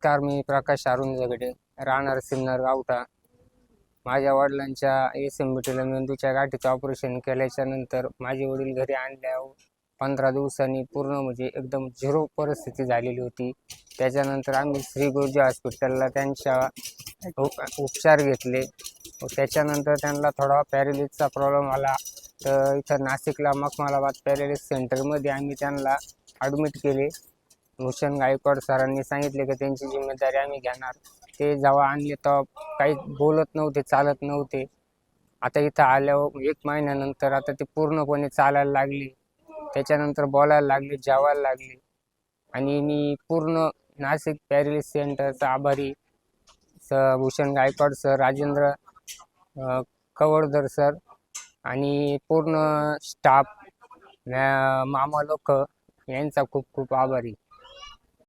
नमस्कार मी प्रकाश अरुण जगडे राहणार सिन्नर गावठा. माझ्या वडिलांच्या एस एम बी टीला मेंदूच्या गाठीचं ऑपरेशन केल्याच्यानंतर माझे वडील घरी आणल्यावर पंधरा दिवसांनी पूर्ण म्हणजे एकदम झिरो परिस्थिती झालेली होती. त्याच्यानंतर आम्ही श्री गुरुजी हॉस्पिटलला त्यांच्या उपचार घेतले. त्याच्यानंतर त्यांना थोडा पॅरेलिसचा प्रॉब्लेम आला. तर इथं नाशिकला मखमालाबाद पॅरेलिस सेंटरमध्ये आम्ही त्यांना ॲडमिट केले. भूषण गायकवाड सरांनी सांगितले की त्यांची जिम्मेदारी आम्ही घेणार. ते जेव्हा आणले तेव्हा काही बोलत नव्हते चालत नव्हते. आता इथं आल्यावर एक महिन्यानंतर आता ते पूर्णपणे चालायला लागले. त्याच्यानंतर बोलायला लागले जेवायला लागले. आणि मी पूर्ण नाशिक पॅरिलिस सेंटरचा आभारी स भूषण गायकवाड सर राजेंद्र अ, कवडदर सर आणि पूर्ण स्टाफ मामा लोक यांचा खूप खूप आभारी.